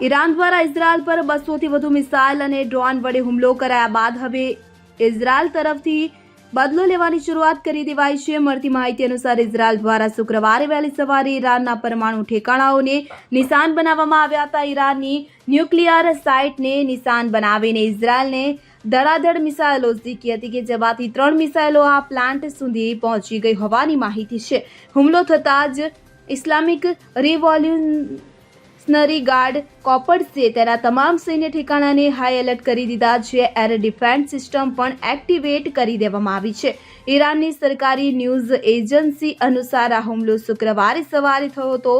Iran દ્વારા Israel પર બસોથી વધુ મિસાઇલ અને ડ્રોન વડે હુમલો કરાયા બાદ હવે ઇઝરાયલ તરફથી બદલો લેવાની શરૂઆત કરી દેવાઈ છે. મળતી માહિતી અનુસાર ઇઝરાયલ દ્વારા શુક્રવારે વહેલી સવારે ઈરાનના પરમાણુ ઠેકાણાઓને નિશાન બનાવવામાં આવ્યા હતા. ઈરાનની ન્યુક્લિયર સાઇટને નિશાન બનાવીને ઇઝરાયલને ધડાધડ મિસાઇલો ઝીકી હતી કે જેમાંથી ત્રણ મિસાઇલો આ પ્લાન્ટ સુધી પહોંચી ગઈ હોવાની માહિતી છે. હુમલો થતાં જ ઇસ્લામિક રિવોલ્યુશનરી ગાર્ડ કોપર્સે તેના તમામ સૈન્ય ઠેકાણાને હાઈ એલર્ટ કરી દીધા છે. એર ડિફેન્સ સિસ્ટમ પણ એક્ટિવેટ કરી દેવામાં આવી છે. ઈરાનની સરકારી ન્યૂઝ એજન્સી અનુસાર આ હુમલો શુક્રવારે સવારે થયો હતો.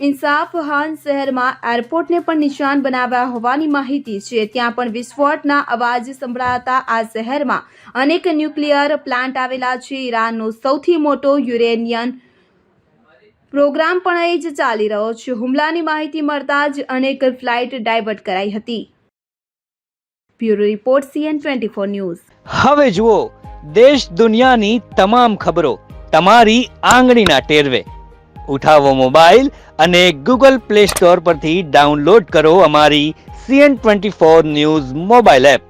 ઇન્સાફ હાન શહેરમાં એરપોર્ટને પણ નિશાન બનાવ્યા હોવાની માહિતી છે. ત્યાં પણ વિસ્ફોટના અવાજ સંભળાતા આ શહેરમાં અનેક ન્યુક્લિયર પ્લાન્ટ આવેલા છે. ઈરાનનો સૌથી મોટો યુરેનિયન પ્રોગ્રામ પણ અહીં જ ચાલી રહ્યો છે. હુમલાની માહિતી મળતા જ અનેક ફ્લાઇટ ડાયવર્ટ કરાઈ હતી. Bureau report, CN twenty four news. હવે જુઓ, દેશ દુનિયાની તમામ ખબરો તમારી આંગળીના ટેરવે. ઉઠાવો મોબાઈલ અને ગૂગલ પ્લે સ્ટોર પરથી ડાઉનલોડ કરો અમારી CN twenty four news mobile app.